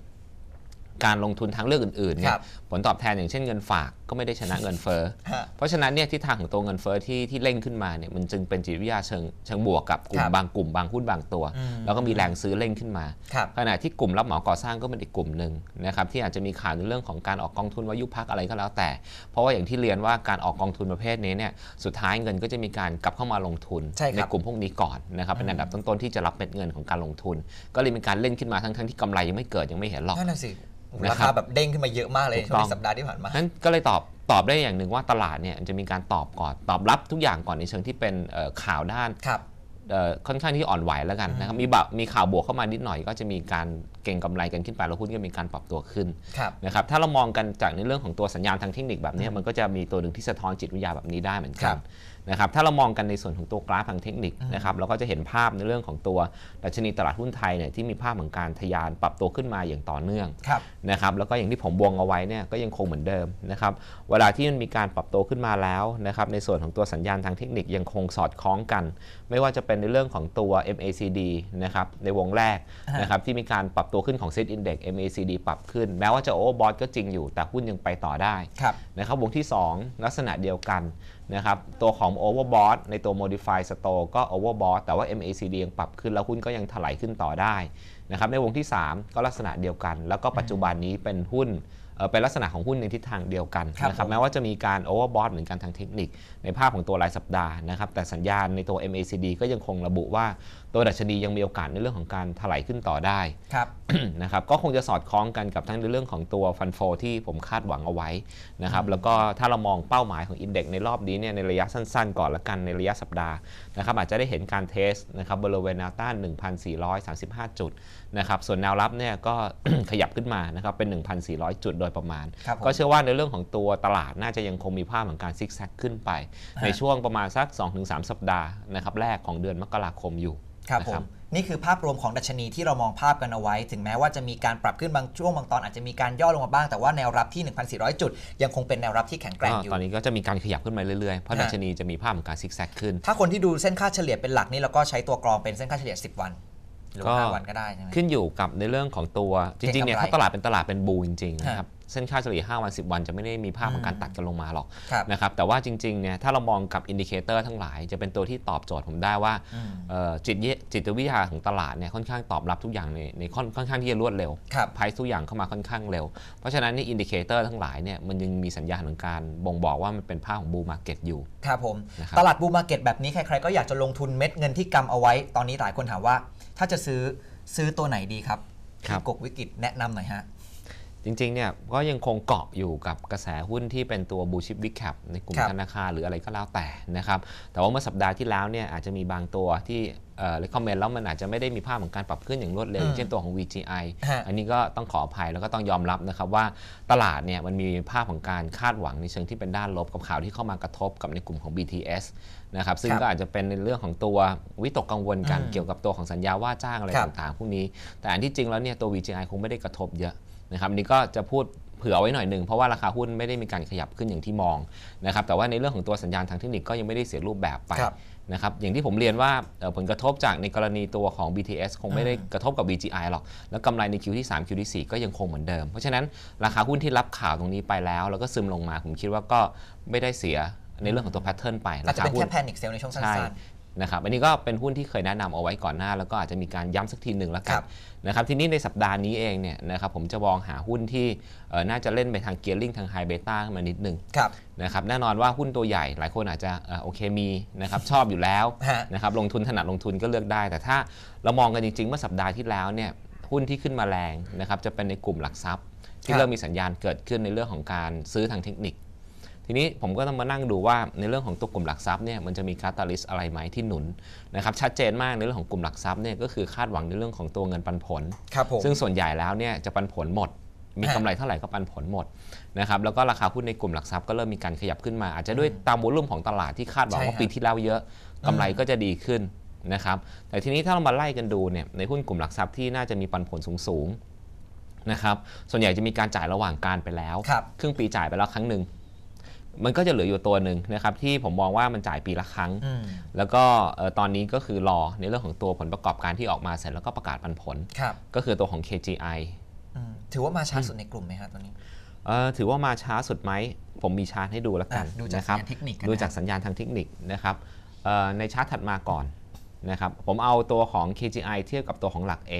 การลงทุนทางเลือกอื่นๆเนี่คยรับผลตอบแทนอย่างเช่นเงินฝากก็ไม่ได้ชนะเงินเฟ้อ ฮะ เพราะฉะนั้นเนี่ยทิศทางของตัวเงินเฟ้อที่ที่เร่งขึ้นมาเนี่ยมันจึงเป็นจิตวิทยาเชิงเชิงบวกกับกลุ่คมรับ บางกลุ่มบางหุ้นบางตัว อืมแล้วก็มีแรงซื้อเร่งขึ้นมา ครับ ขณะที่กลุ่มรับเหมาก่อสร้างก็เป็นอีกกลุ่มหนึ่งนะครับที่อาจจะมีข่าวในเรื่องของการออกกองทุนว่ายุบพักอะไรก็แล้วแต่ เพราะว่าอย่างที่เรียนว่าการออกกองทุนประเภทนี้เนี่ยสุดท้ายเงินก็จะมีการกลับเข้ามาลงทุนใช่ครับ กลุ่มพวกนี้ก่อนนะครับเป็นอันดับต้นๆที่จะรับเม็ดเงินของการลงทุน ก็เลยมีการเล่นขึ้นมาทั้งๆที่กำไรยังไม่เกิดยังไม่เห็นหรอก นั่นน่ะสิโอ้โหนะ ราครัคาบแบบเด้งขึ้นมาเยอะมากเลยถูกช่วงต้องในสัปดาห์ที่ผ่านมานั้นก็เลยตอบตอบได้อย่างหนึ่งว่าตลาดเนี่ยจะมีการตอบก่อนตอบรับทุกอย่างก่อนในเชิงที่เป็นเอ่อข่าวด้านครับเอ่อค่อนข้างที่อ่อนไหวแล้วกันนะครับมีแบบมีข่าวบวกเข้ามานิดหน่อย ก็จะมีการเก่งกำไรกันขึ้นไปแล้วหุ้นก็มีการปรับตัวขึ้นครับนะครับถ้าเรามองกันจากในเรื่องของตัวสัญญาณทางเทคนิคแบบนี้มันก็จะมีตัวหนึ่งที่สะท้อนจิตวิทยาแบบนี้ได้เหมือนครักันบ นะครับถ้าเรามองกันในส่วนของตัวกราฟทางเทคนิคนะครับเราก็จะเห็นภาพในเรื่องของตัวดัชนีตลาดหุ้นไทยเนี่ยที่มีภาพของการทะยานปรับตัวขึ้นมาอย่างต่อเนื่องครับนะครับแล้วก็อย่างที่ผมวงเอาไว้เนี่ยก็ยังคงเหมือนเดิมนะครับเวลาที่มันมีการปรับตัวขึ้นมาแล้วนะครับในส่วนของตัวสัญญาณทางเทคนิคยังคงสอดคล้องกัน ไม่ว่าจะเป็นในเรื่องของตัว MACD นะครับในวงแรกฮะนะครับที่มีการปรับตัวขึ้นของ Set Index MACD ปรับขึ้น แม้ว่าจะ overbought ก็จริงอยู่แต่หุ้นยังไปต่อได้ครับนะครับวงที่ 2 ลักษณะเดียวกัน นะครับตัวของ overbought ในตัว modify store ก็ overbought แต่ว่า MACD ยังปรับขึ้นแล้วหุ้นก็ยังถลายขึ้นต่อได้นะครับในวงที่ 3 ก็ลักษณะเดียวกัน แล้วก็ปัจจุบันนี้เป็นหุ้น เอ่อเป็นลักษณะของหุ้นในทิศทางเดียวกันครับนะครับผมแม้ว่าจะมีการ overbought เหมือนกันทางเทคนิค ในภาพของตัวรายสัปดาห์นะครับแต่สัญญาณในตัว MACD ก็ยังคงระบุว่าตัวดัชนียังมีโอกาสในเรื่องของการถลายขึ้นต่อได้ครับนะครับก็คงจะสอดคล้องกันกับทั้งในเรื่องของตัวฟันโฟที่ผมคาดหวังเอาไว้นะครับแล้วก็ถ้าเรามองเป้าหมายของอินเด็กซ์ในรอบนี้เนี่ยในระยะสั้นๆ ก่อนละกันในระยะสัปดาห์นะครับอาจจะได้เห็นการเทสนะครับบริเวณแนวต้าน 1,435 จุด นะครับส่วนแนวรับเนี่ยก็ ขยับขึ้นมานะครับเป็น 1,400 จุดโดยประมาณ ครับผมก็เชื่อว่าในเรื่องของตัวตลาดน่าจะยังคงมีภาพของการซิกแซกขึ้นไปในช่วงประมาณสัก 2-3 สัปดาห์นะครับแรกของเดือนมกราคมอยู่ ครับนะผมนี่คือภาพรวมของดัชนีที่เรามองภาพกันเอาไว้ ถึงแม้ว่าจะมีการปรับขึ้นบางช่วงบางตอนอาจจะมีการย่อลงมาบ้างแต่ว่าแนวรับที่ 1,400 จุด ยังคงเป็นแนวรับที่แข็งแกร่งก็อยู่ตอนนี้ก็จะมีการขยับขึ้นมาเรื่อยๆ เพราะฮะ ดัชนีจะมีภาพของการซิกแซกขึ้น ถ้าคนที่ดูเส้นค่าเฉลี่ยเป็นหลักนี่เราก็ใช้ตัวกรองเป็นเส้นค่าเฉลี่ย 10 วัน หรือก็ว่า5วันก็ได้ใช่ไหม ขึ้นอยู่กับในเรื่องของตัวจริงๆเนี่ยเก็งกำไรถ้าตลาดเป็นตลาดเป็นบูจริงๆฮะนะครับเส้นค่าเฉลี่ย5วัน 10 วันจะไม่ได้มีภาพของการตัดกันลงมาหรอกครับนะครับแต่ว่าจริงๆเนี่ยถ้าเรามองกับอินดิเคเตอร์ทั้งหลาย จะเป็นตัวที่ตอบโจทย์ผมได้ว่าอืมเอ่อจิตเยจิตวิทยาของตลาดเนี่ยค่อนข้างตอบรับทุกอย่างในในค่อนค่อนข้างที่จะรวดเร็วครับไพทุกอย่างเข้ามาค่อนข้างเร็ว เพราะฉะนั้นนี่อินดิเคเตอร์ทั้งหลายเนี่ยมันยังมีสัญญาณของการบ่งบอกว่ามันเป็นภาพของบูมาร์เก็ตอยู่ครับผมนะครับตลาดบูมมาร์เก็ตแบบนี้ใครๆก็อยากจะลงทุนเม็ดเงินที่กำเอาไว้ ตอนนี้หลายคนถามว่า ถ้าจะซื้อซื้อตัวไหนดีครับครับณกกวิกฤตแนะนำหน่อยฮะ จริงๆเนี่ยก็ยังคงเกาะอยู่กับกระแสหุ้นที่เป็นตัวบูชิ p บิ๊กแคปในกลุ่มครับธนาคารหรืออะไรก็แล้วแต่นะครับ แต่ว่าเมื่อสัปดาห์ที่แล้วเนี่ยอาจจะมีบางตัวที่เอ่อ recommend แล้วมันอาจจะไม่ได้มีภาพของการปรับขึ้นอย่างรวดเร็วอืมเช่นตัวของ VGI ฮะอันนี้ก็ต้องขออภัยแล้วก็ต้องยอมรับนะครับว่าตลาดเนี่ยมันมีภาพของการคาดหวังในเชิงที่เป็นด้านลบกับข่าวที่เข้ามากระทบกับในกลุ่มของ BTS นะครับซึ่งครับก็อาจจะเป็นในเรื่องของตัววิตกกังวลกันอืมเกี่ยวกับตัวของสัญญาว่าจ้างอะไรครับต่างๆพวกนี้ แต่อันที่จริงแล้วเนี่ยตัว VGI คงไม่ได้กระทบเยอะ นะครับอันนี้ก็จะพูดเผื่อไว้หน่อยหนึ่งเพราะว่าราคาหุ้นไม่ได้มีการขยับขึ้นอย่างที่มองนะครับแต่ว่าในเรื่องของตัวสัญญาณทางเทคนิคก็ยังไม่ได้เสียรูปแบบไปครับนะครับอย่างที่ผมเรียนว่าเอ่อผลกระทบจากในกรณีตัวของ BTS คงไม่ได้อืมกระทบกับ VGI หรอก แล้วกำไรใน Q ที่3 Q ที่ 4 ก็ยังคงเหมือนเดิม เพราะฉะนั้นราคาหุ้นที่รับข่าวตรงนี้ไปแล้ว แล้วก็ซึมลงมาผมคิดว่าก็ไม่ได้เสียในเรื่องของตัวแพทเทิร์นไปอาจจะเป็นหุ้แค่แพนิคเซลในช่วงสั้ใช่ นนะครับอันนี้ก็เป็นหุ้นที่เคยแนะนำเอาไว้ก่อนหน้า แล้วก็อาจจะมีการย้ำสักทีหนึ่งแล้วกัครันบนะครับทีนี้ในสัปดาห์นี้เองเนี่ยนะครับผมจะมองหาหุ้นที่เอ่อน่าจะเล่นไปทางเกียร์ลิงทางไฮเบต้าขึ้นมานิดนึงๆครับนะครับแน่นอนว่าหุ้นตัวใหญ่หลายคนอาจจะเอ่อโอเคมีนะครับชอบอยู่แล้วฮะนะครับลงทุนถนัดลงทุนก็เลือกได้ แต่ถ้าเรามองกันจริงๆเมื่อสัปดาห์ที่แล้วเนี่ยหุ้นที่ขึ้นมาแรงนะครับจะเป็นในกลุ่มหลักทรัพย์คที่รับเริ่มมีสัญญาณเกิดขึ้นในเรื่องของการซื้อทางเทคนิค ทีนี้ผมก็ต้องมานั่งดูว่าในเรื่องของตัวกลุ่มหลักทรัพย์เนี่ยมันจะมีคาตาลิสอะไรไหมที่หนุนนะครับชัดเจนมากในเรื่องของกลุ่มหลักทรัพย์เนี่ยก็คือคาดหวังในเรื่องของตัวเงินปันผล ครับผมซึ่งส่วนใหญ่แล้วเนี่ยจะปันผลหมด มีฮะกำไรเท่าไหร่ก็ปันผลหมดนะครับแล้วก็ราคาหุ้นในกลุ่มหลักทรัพย์ก็เริ่มมีการขยับขึ้นมา อาจจะด้วยตามวอลุ่มของตลาดที่คาดหวังใช่ว่าฮะปีที่แล้วเยอะกำไรก็จะดีขึ้นนะครับแต่ทีนี้ถ้าเรามาไล่กันดูเนี่ยในหุ้นกลุ่มหลักทรัพย์ที่น่าจะมีปันผลสูงๆนะครับส่วนใหญ่จะมีการจ่ายระหว่างการไปแล้ว ครับ ครึ่งปีจ่ายไปแล้วครั้งหนึ่ง มันก็จะเหลืออยู่ตัวหนึ่งนะครับที่ผมมองว่ามันจ่ายปีละครั้งอืมแล้วก็เอ่อตอนนี้ก็คือรอในเรื่องของตัวผลประกอบการที่ออกมาเสร็จแล้วก็ประกาศปันผลครับก็คือตัวของ KGI อืมถือว่ามาช้าสุดในกลุ่มไหมฮะตอนนี้เอ่อถือว่ามาช้าสุดไหมผมมีชาร์ตให้ดูแล้วกันอะดูจากนะครัสัญญาณเทคนิคกันดูนะจากสัญญาณทางเทคนิคนะครับเอ่อในชาร์ตถัดมาก่อน นะครับผมเอาตัวของ KGI เทียบกับตัวของหลัก A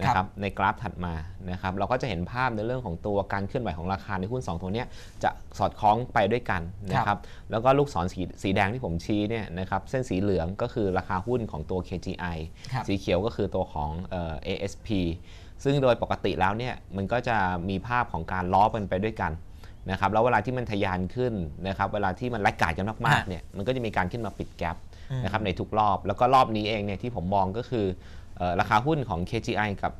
นะครับในกราฟถัดมานะครับเราก็จะเห็นภาพในเรื่องของตัวการเคลื่อนไหวของราคาในหุ้น 2 ตัวเนี้ยจะสอดคล้องไปด้วยกันนะครับแล้วก็ลูกศรสีสีแดงที่ผมชี้เนี่ยนะครับเส้นสีเหลืองก็คือราคาหุ้นของตัว KGI ครับสีเขียวก็คือตัวของเอ่อ ASP ซึ่งโดยปกติแล้วเนี่ยมันก็จะมีภาพของการล้อมันไปด้วยกันนะครับแล้วเวลาที่มันทะยานขึ้นนะครับเวลาที่มันแลกกาดกันมากๆเนี่ยมันก็จะมีการขึ้นมาปิดแกลบ นะครับในทุกรอบแล้วก็รอบนี้เองเนี่ยที่ผมมองก็คือเอ่อราคาหุ้นของ KGI กับ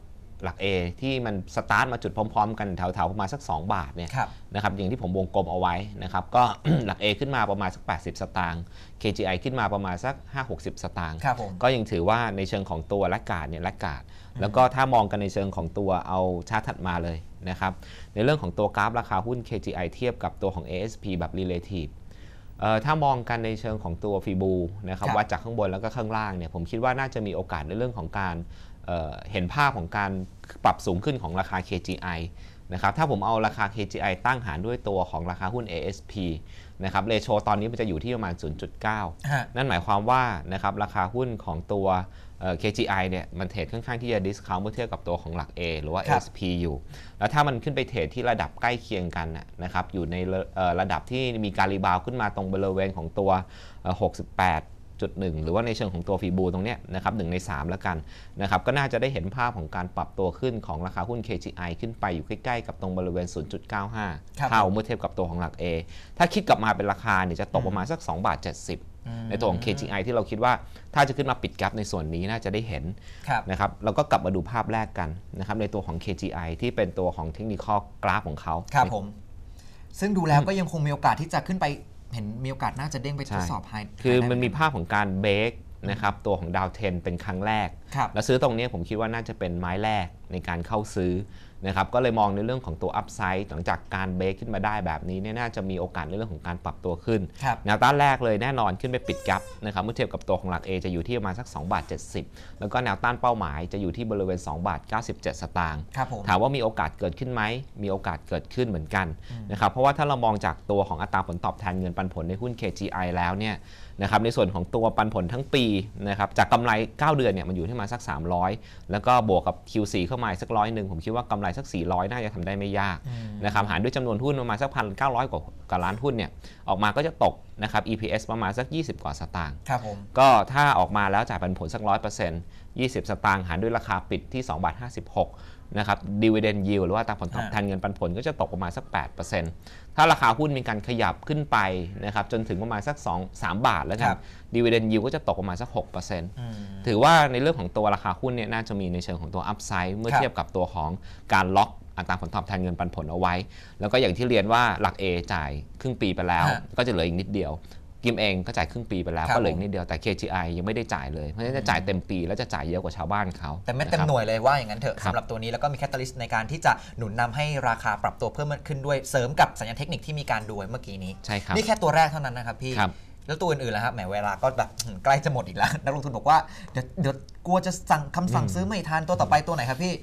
หลัก A ที่มันสตาร์ทมาจุดพร้อม ๆ กันแถวๆประมาณสัก 2 บาทเนี่ยครับนะครับอย่างที่ผมวงกลมเอาไว้นะครับก็หลัก A ขึ้นมาประมาณสัก 80 สตางค์ KGI ขึ้นมาประมาณสัก 5-60 สตางค์ครับผมก็ยังถือว่าในเชิงของตัวและกาดเนี่ยและกาด แล้วก็ถ้ามองกันในเชิงของตัวเอาชาร์ตถัดมาเลยนะครับในเรื่องของตัวกราฟราคาหุ้น KGI เทียบกับตัวของ ASP แบบ relative เอ่อ ถ้ามองกันในเชิงของตัวฟีบูนะครับครับวัดจากข้างบนแล้วก็ข้างล่างเนี่ยผมคิดว่าน่าจะมีโอกาสในเรื่องของการเอ่อเห็นภาพของการปรับสูงขึ้นของราคา KGI นะครับถ้าผมเอาราคา KGI ตั้งหารด้วยตัวของราคาหุ้น ASP นะครับเลโชตอนนี้มันจะอยู่ที่ประมาณ 0.9ฮะนั่นหมายความว่านะครับราคาหุ้นของตัวเอ่อ KGI เนี่ยมันเทรดค่อนข้างที่จะ discount เมื่อเทียบกับตัวของหลัก A หรือว่าครับ SP อยู่ แล้วถ้ามันขึ้นไปเทรดที่ระดับใกล้เคียงกันน่ะนะครับอยู่ในระเอ่อระดับที่มีการรีบาวด์ขึ้นมาตรงบริเวณของตัวเอ่อ68.1หรือว่าในเชิงของตัวฟีบูตรงเนี้ยนะครับหนึ่งใน 3 แล้วกันนะครับก็น่าจะได้เห็นภาพของการปรับตัวขึ้นของราคาหุ้น KGI ขึ้นไปอยู่ใกล้ๆกับตรงบริเวณ 0.95ครับเท่าผมเมื่อเทียบกับตัวของหลัก A ถ้าคิดกลับมาเป็นราคาเนี่ยจะตกประมาณสัก2บาท70 ในตัวของ KGI ที่เราคิดว่าถ้าจะขึ้นมาปิดแกลบในส่วนนี้น่าจะได้เห็นครับนะครับเราก็กลับมาดูภาพแรกกันนะครับในตัวของ KGI ที่เป็นตัวของเทคนิคกราฟของเขาครับผม ซึ่งดูแล้วก็ยังคงมีโอกาสที่จะขึ้นไปเห็นมีโอกาสน่าจะเด้งไปทใช่ดสอบไฮคือมันมีไฮได้ไหภาพของการเบรก นะครับตัวของดาวเทนเป็นครั้งแรกครับแล้วซื้อตรงนี้ผมคิดว่าน่าจะเป็นไม้แรกในการเข้าซื้อนะครับก็เลยมองในเรื่องของตัวอัพไซด์หลังจากการเบรกขึ้นมาได้แบบนี้เนี่ยน่าจะมีโอกาสในเรื่องของการปรับตัวขึ้นครับแนวต้านแรกเลยแน่นอนขึ้นไปปิดแกลบนะครับเมื่อเทียบกับตัวของหลัก A จะอยู่ที่ประมาณสัก2บาท70 แล้วก็แนวต้านเป้าหมายจะอยู่ที่บริเวณ2บาท97 สตางค์ครับผมถามว่ามีโอกาสเกิดขึ้นไหมมีโอกาสเกิดขึ้นเหมือนกันนะครับเพราะว่าถ้าเรามองจากตัวของอัตราผลตอบแทนเงินปันผลในหุ้น KGI แล้วเนี่ย นะครับในส่วนของตัวปันผลทั้งปีนะครับจากกำไร 9 เดือนเนี่ยมันอยู่ที่มาสัก 300 แล้วก็บวกกับ Q4 เข้ามาอีกสักร้อยหนึ่งผมคิดว่ากำไรสัก 400 น่าจะทำได้ไม่ยากนะครับหารด้วยจำนวนหุ้นประมาณสักพันเก้าร้อยกว่ากว่าล้านหุ้นเนี่ยออกมาก็จะตกนะครับ EPS ประมาณสัก 20 กว่าสตางค์ครับผมก็ถ้าออกมาแล้วจ่ายปันผลสัก100% 20 สตางค์หารด้วยราคาปิดที่2บาท56นะครับ dividend yield หรือว่าอัตราผลตอบแทนเงินปันผลก็จะตกประมาณสัก 8%ถ้าราคาหุ้นมีการขยับขึ้นไปนะครับจนถึงประมาณสัก 2 3 บาทแล้วกัคนรับ dividend yield ก็จะตกประมาณสัก 6%ถือว่าในเรื่องของตัวราคาหุ้นเนี่ยน่าจะมีในเชิงของตัว upside เมื่อครับเทียบกับตัวของการล็อกอัตราผลตอบแทนเงินปันผลเอาไว้ แล้วก็อย่างที่เรียนว่าหลัก A จ่ายครึ่งปีไปแล้วฮะก็จะเหลืออีกนิดเดียว กิมเองก็จ่ายครึ่งปีไปแล้วครับก็เหลืออีผมกนิดเดียวแต่ KGI ยังไม่ได้จ่ายเลย เพราะฉะนั้นจะจ่ายเต็มปีแล้วจะจ่ายเยอะกว่าชาวบ้านเขา แต่ไม่เต็มนะครับหน่วยเลยว่าอย่างนั้นเถอะครับสำหรับตัวนี้แล้วก็มีแคตตาลิสต์ในการที่จะหนุนนำให้ราคาปรับตัวเพิ่มขึ้นด้วยเสริมกับสัญญาณเทคนิคที่มีการดูไว้เมื่อกี้นี้ใช่ครับนี่แค่ตัวแรกเท่านั้นนะครับพี่ครับแล้วตัวอื่นๆแล้วครับแหมเวลาก็แบบอืมใกล้จะหมดอีกแล้วนักลงทุนบอกว่าเดี๋ยวเดี๋ยวกลัวจะสั่งคำสั่งซื้อไม่ทันตัวต่อไปตัวไหนครับพี่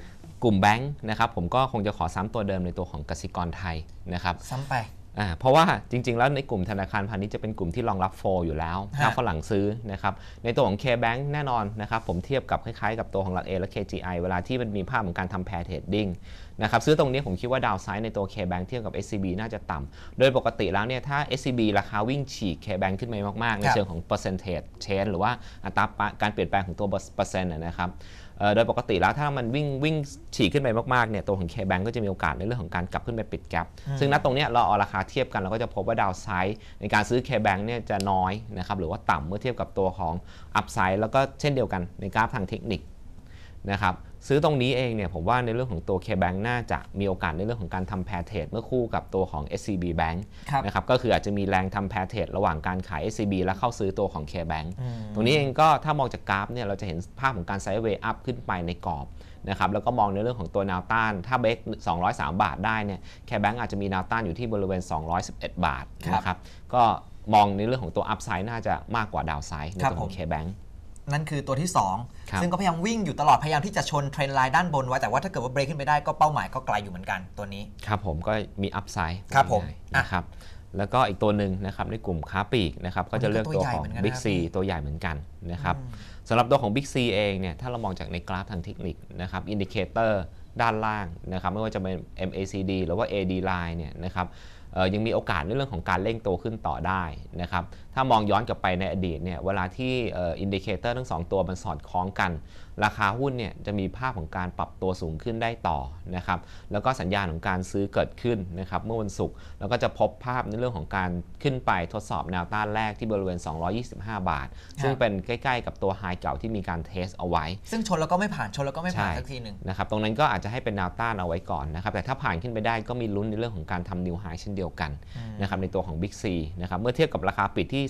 กลุ่มแบงค์นะครับผมก็คงจะขอซ้ำตัวเดิมในตัวของกสิกรไทยนะครับซ้ำไปอ่า เพราะว่าจริง ๆ แล้วในกลุ่มธนาคารพาณิชย์จะเป็นกลุ่มที่รองรับโฟอยู่แล้วฮะถ้าฝรั่งซื้อนะครับ ในตัวของ K-Bank แน่นอนนะครับผมเทียบกับคล้ายๆกับตัวของหลัก A และ KGI เวลาที่มันมีภาพของการทำแพร์เทรดดิ้งนะครับซื้อตรงนี้ผมคิดว่าดาวไซด์ในตัว K-Bank เทียบกับ SCB น่าจะต่ำโดยปกติแล้วเนี่ยถ้า SCB ราคาวิ่งฉีก K-Bank ขึ้นไปมากๆ ในครับเชิงของ percentage change หรือว่าอัตราการเปลี่ยนแปลงของตัวเปอร์เซ็นต์นะนะครับเอ่อ โดยปกติแล้วถ้ามันวิ่งวิ่งฉีกขึ้นไปมากๆเนี่ยตัวของ K-Bank ก็จะมีโอกาสในเรื่องของการกลับขึ้นไปปิดแกลบซึ่งณตรงเนี้ยเราเอาราคาเทียบกันเราก็จะพบว่าดาวไซด์ในการซื้อ K-Bank เนี่ยจะน้อยนะครับหรือว่าต่ำเมื่อเทียบกับตัวของอัพไซด์แล้วก็เช่นเดียวกันในกราฟทางเทคนิค นะครับซื้อตรงนี้เองเนี่ยผมว่าในเรื่องของตัว K-Bank น่าจะมีโอกาสในเรื่องของการทำแพร์เทรดเมื่อคู่กับตัวของ SCB Bank ครับนะครับก็คืออาจจะมีแรงทำแพร์เทรดระหว่างการขาย SCB และเข้าซื้อตัวของ K-Bank อืมตรงนี้เองก็ถ้ามองจากกราฟเนี่ยเราจะเห็นภาพของการไซด์เวย์อัพขึ้นไปในกรอบนะครับแล้วก็มองในเรื่องของตัวแนวต้าน ถ้าเบรก203 บาทได้เนี่ยแคแบงอาจจะมีแนวต้านอยู่ที่บริเวณ 211 บาทครับนะครับก็มองในเรื่องของตัวอัพไซด์น่าจะมากกว่าดาวไซด์ในครับตัวขอผงมเคแบงอ นั่นคือตัวที่ครับ2ซึ่งก็พยายามวิ่งอยู่ตลอดพยายามที่จะชนเทรนไลน์ด้านบนไว้แต่ว่าถ้าเกิดว่าเบรกขึ้นไปได้ก็เป้าหมายก็ไกลอยู่เหมือนกันตัวนี้ ครับผมก็มีอัพไซด์ครับผมนะครับแล้วก็อีกตัวหนึ่งนะครับในกลุ่มค้าปลีกนะครับก็จะเลือกตัวของตัวใหญ่เหมือนกัน Big นะครับ C ตัวใหญ่เหมือนกันนะครับสำหรับตัวของ Big C เองเนี่ยถ้าเรามองจากในกราฟทางเทคนิคนะครับอินดิเคเตอร์ด้านล่างนะครับไม่ว่าจะเป็น MACD หรือว่า AD line เนี่ยนะครับเอ่อ ยังมีโอกาสในเรื่องของการเร่งโตขึ้นต่อได้นะครับถ้ามองย้อนกลับไปในอดีตเนี่ยเวลาที่อินดิเคเตอร์ทั้งสองตัวมันสอดคล้องกัน ราคาหุ้นเนี่ยจะมีภาพของการปรับตัวสูงขึ้นได้ต่อนะครับแล้วก็สัญญาณของการซื้อเกิดขึ้นนะครับเมื่อวันศุกร์แล้วก็จะพบภาพในเรื่องของการขึ้นไปทดสอบแนวต้านแรกที่บริเวณ 225 บาท ซึ่งเป็นใกล้ๆ กับตัวไฮเก่าที่มีการเทสเอาไว้ ซึ่งชนแล้วก็ไม่ผ่านชนแล้วก็ไม่ผ่านใช่สักทีหนึ่งนะครับตรงนั้นก็อาจจะให้เป็นแนวต้านเอาไว้ก่อนนะครับแต่ถ้าผ่านขึ้นไปได้ก็มีลุ้นในเรื่องของการทำนิวไฮเช่นเดียวกันนะครับในตัวของ Big C นะครับเมื่อเทียบกับราคาปิดที่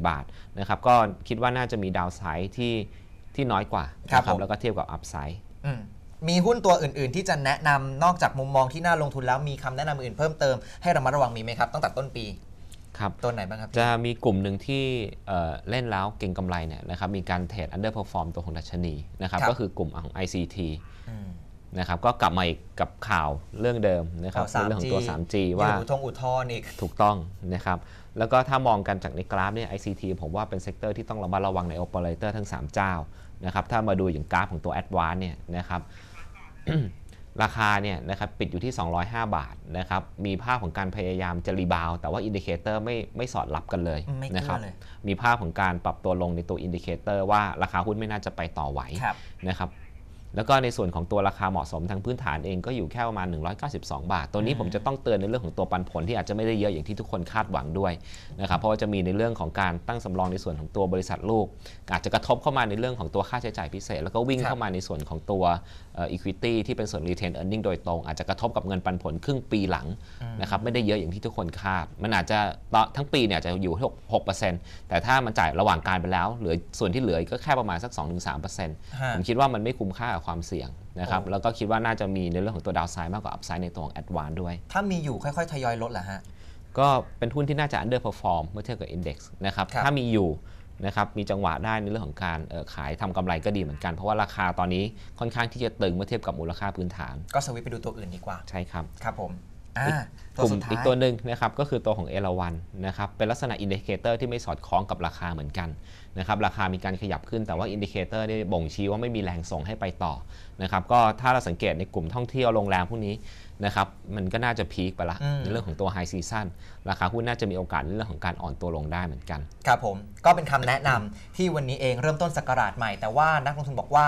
214 บาทนะครับก็คิดว่าน่าจะมีดาวไซด์ที่ ที่น้อยกว่าครับนะผม แล้วก็เทียบกับอัพไซด์ อืมมีหุ้นตัวอื่น ๆ ที่จะแนะนำนอกจากมุมมองที่น่าลงทุนแล้วมีคำแนะนำอื่นเพิ่มเติมให้ระมัดระวังมีไหมครับตั้งแต่ต้นปีครับ ตัวไหนบ้างครับ จะมีกลุ่มหนึ่งที่เอ่อเล่นแล้วเก่งกำไรเนี่ยนะครับมีการเทรด underperform ตัวของดัชนีนะครับครับ ก็คือกลุ่มของ ICT อืม นะครับก็กลับมาอีกกับข่าวเรื่องเดิมนะครับข่าวในเรื่องของตัว 3G ว่ามีอุทงอุทธรณ์อีก ถูกต้องนะครับ แล้วก็ถ้ามองกันจากในกราฟเนี่ย ICT ผมว่าเป็นเซกเตอร์ที่ต้องระมัดระวังใน operator ทั้ง 3 เจ้า นะครับถ้ามาดูอย่างกราฟของตัว Advance เนี่ยนะครับราคาเนี่ยนะครับปิดอยู่ที่ 205 บาทนะครับมีภาพของการพยายามจะรีบาวด์แต่ว่าอินดิเคเตอร์ไม่ไม่สอดรับกันเลยไม่เกื้อนะครับเลยมีภาพของการปรับตัวลงในตัวอินดิเคเตอร์ว่าราคาหุ้นไม่น่าจะไปต่อไหวครับนะครับ แล้วก็ในส่วนของตัวราคาเหมาะสมทางพื้นฐานเองก็อยู่แค่ประมาณ 192 บาท ตัวนี้ผมจะต้องเตือนในเรื่องของตัวปันผลที่อาจจะไม่ได้เยอะอย่างที่ทุกคนคาดหวังด้วยนะครับเพราะว่าจะมีในเรื่องของการตั้งสำรองในส่วนของตัวบริษัทลูก อาจจะกระทบเข้ามาในเรื่องของตัวค่าใช้จ่ายพิเศษ แล้วก็วิ่งครับเข้ามาในส่วนของตัวเอ่อ equity ที่เป็นส่วน retain earning โดยตรง อาจจะกระทบกับเงินปันผลครึ่งปีหลังนะครับไม่ได้เยอะอย่างที่ทุกคนคาด มันอาจจะต่อทั้งปีเนี่ยอาจจะอยู่ที่6%แต่ถ้ามันจ่ายระหว่างการไปแล้วเหลือส่วนที่เหลือก็แค่ประมาณสัก 2-3%ผมคิดว่ามันไม่คุ้มค่ากับความเสี่ยงนะครับโอ้แล้วก็คิดว่าน่าจะมีในเรื่องของตัวดาวไซด์มากกว่าอัพไซด์ในตัวของแอดวานด้วย ถ้ามีอยู่ค่อยๆ ทยอยลดเหรอฮะ ก็เป็นหุ้นที่น่าจะ underperform เมื่อเทียบกับ index นะครับครับ ถ้ามีอยู่นะครับ มีจังหวะได้ในเรื่องของการเอ่อขายทำกำไรก็ดีเหมือนกัน เพราะว่าราคาตอนนี้ค่อนข้างที่จะตึงเมื่อเทียบกับมูลค่าพื้นฐาน ก็สวิตช์ไปดูตัวอื่นดีกว่า ใช่ครับ ครับผมอ่าตัว กลุ่มสุดท้ายอีกตัวหนึ่งนะครับก็คือตัวของเอราวันนะครับเป็นลักษณะอินดิเคเตอร์ที่ไม่สอดคล้องกับราคาเหมือนกันนะครับราคามีการขยับขึ้นแต่ว่าอินดิเคเตอร์นี่บ่งชี้ว่าไม่มีแรงส่งให้ไปต่อนะครับก็ถ้าเราสังเกตในกลุ่มท่องเที่ยวโรงแรมพวกนี้นะครับมันก็น่าจะพีคไปละอืมในเรื่องของตัวไฮซีซั o นราคาหุ้นน่าจะมีโอกาสในเรื่องของการอ่อนตัวลงได้เหมือนกัน ครับผมก็เป็นคำแนะนำที่วันนี้เองเริ่มต้นสกราชใหม่แต่ว่านักลงทุนบอกว่า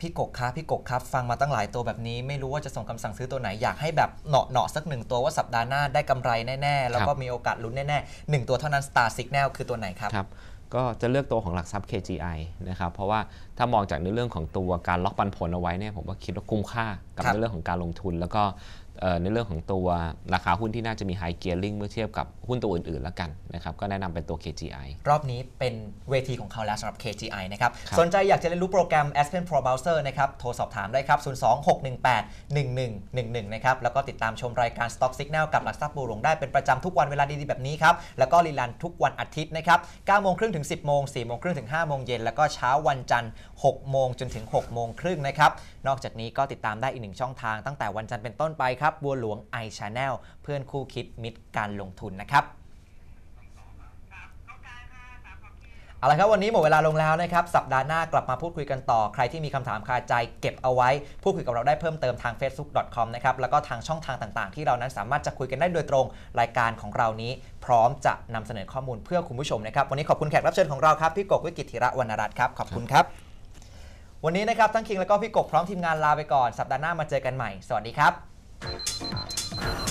พี่กกครับพี่กกครับฟังมาตั้งหลายตัวแบบนี้ ไม่รู้ว่าจะส่งคำสั่งซื้อตัวไหนอยากให้แบบเหนาะเหนาะๆสักหนึ่งตัวว่าสัปดาห์หน้าได้กำไรแน่ๆแล้วก็มีโอกาสลุ้นแน่ๆหนึ่งตัวเท่านั้น Star Signal คือตัวไหนครับครับ ก็จะเลือกตัวของหลักทรัพย์ KGI นะครับเพราะว่าถ้ามองจากในเรื่องของตัวการล็อกปันผลเอาไว้เนี่ยผมว่าคิดว่าคุ้มค่ากับครับในเรื่องของการลงทุน แล้วก็เอ่อ ในเรื่องของตัวราคาหุ้นที่น่าจะมี High Gearing เมื่อเทียบกับหุ้นตัวอื่นๆแล้วกันนะครับก็แนะนำเป็นตัว KGI รอบนี้เป็นเวทีของเขาแล้วสำหรับ KGI นะครับครับสนใจอยากจะเรียนรู้โปรแกรม Aspen Pro Browser นะครับโทรสอบถามได้ครับ 026181111 นะครับแล้วก็ติดตามชมรายการ Stock Signal กับหลักทรัพย์บูหลวงได้เป็นประจำทุกวันเวลาดีๆแบบนี้ครับแล้วก็รีลันทุกวันอาทิตย์นะครับ9โมงครึ่งถึง 10โมง4โมงครึ่งถึง5โมงเย็นแล้วก็เช้าวันจันทร์6โมงจนถึง6โมงครึ่งนะครับนอกจากนี้ก็ติดตามได้อีกหนึ่งช่องทางตั้งแต่วันจันทร์เป็นต้นไปครับ บัวหลวง i Channel เพื่อนคู่คิดมิตรการลงทุนนะครับเอาละครับวันนี้หมดเวลาลงแล้วนะครับ สัปดาห์หน้ากลับมาพูดคุยกันต่อ ใครที่มีคำถามคาใจเก็บเอาไว้ พูดคุยกับเราได้เพิ่มเติมทาง facebook.com นะครับแล้วก็ทางช่องทางต่างๆ ที่เรานั้นสามารถจะคุยกันได้โดยตรง รายการของเรานี้ พร้อมจะนำเสนอข้อมูลเพื่อคุณผู้ชมนะครับ วันนี้ขอบคุณแขกรับเชิญของเราครับพี่กบวิกิตธิระวรรณรัตน์ครับขอบคุณครับ วันนี้นะครับทั้งคิงแล้วก็พี่กบพร้อมทีมงานลาไปก่อน สัปดาห์หน้ามาเจอกันใหม่ สวัสดีครับ